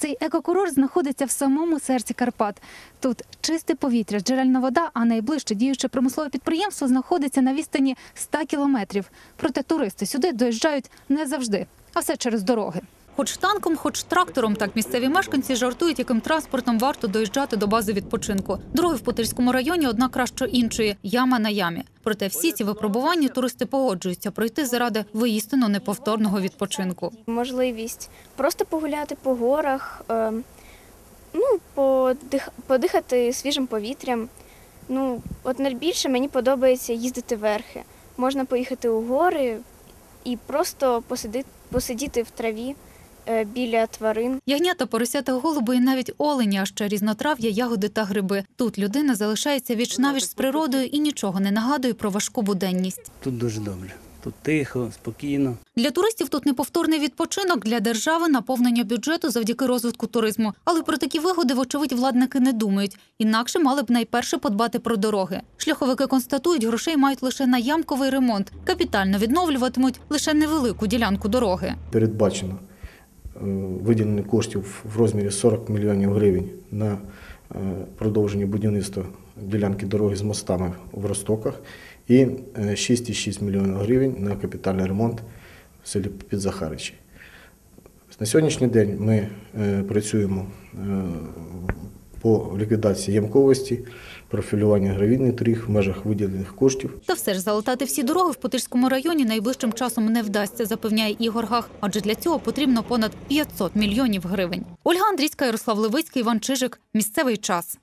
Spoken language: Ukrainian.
Цей екокурорт знаходиться в самому серці Карпат. Тут чисте повітря, джерельна вода, а найближче діюче промислове підприємство знаходиться на відстані 100 кілометрів. Проте туристи сюди доїжджають не завжди, а все через дороги. Хоч танком, хоч трактором, так місцеві мешканці жартують, яким транспортом варто доїжджати до бази відпочинку. Дороги в Путильському районі одна краще іншої яма на ямі. Проте всі ці випробування туристи погоджуються пройти заради воїстину неповторного відпочинку. можливість просто погуляти по горах, е, ну, подих, подихати свіжим повітрям. Ну, от найбільше мені подобається їздити верхи. Можна поїхати у гори і просто посидити, посидіти в траві біля тварин. Ягнята, поросята, голуби і навіть олені, а ще різнотрав'я, ягоди та гриби. Тут людина залишається віч навіч з природою і нічого не нагадує про важку буденність. Тут дуже добре. Тут тихо, спокійно. Для туристів тут неповторний відпочинок, для держави наповнення бюджету завдяки розвитку туризму. Але про такі вигоди, вочевидь, владники не думають. Інакше мали б найперше подбати про дороги. Шляховики констатують, грошей мають лише на ямковий ремонт. Капітально відновлюватимуть лише невелику ділянку дороги. передбачено е, виділення коштів в розмірі 40 мільйонів гривень на е, продовження будівництва ділянки дороги з мостами в Ростоках і е, 6,6 мільйонів гривень на капітальний ремонт в селі Підзахаричі. На сьогоднішній день ми е, працюємо е, по ліквідації ямковості, профілювання гравійних доріг в межах виділених коштів. Та все ж залатати всі дороги в Путильському районі найближчим часом не вдасться, запевняє Ігор Гах. Адже для цього потрібно понад 500 мільйонів гривень. Ольга Андрійська, Ярослав Левицький, Іван Чижик. Місцевий час.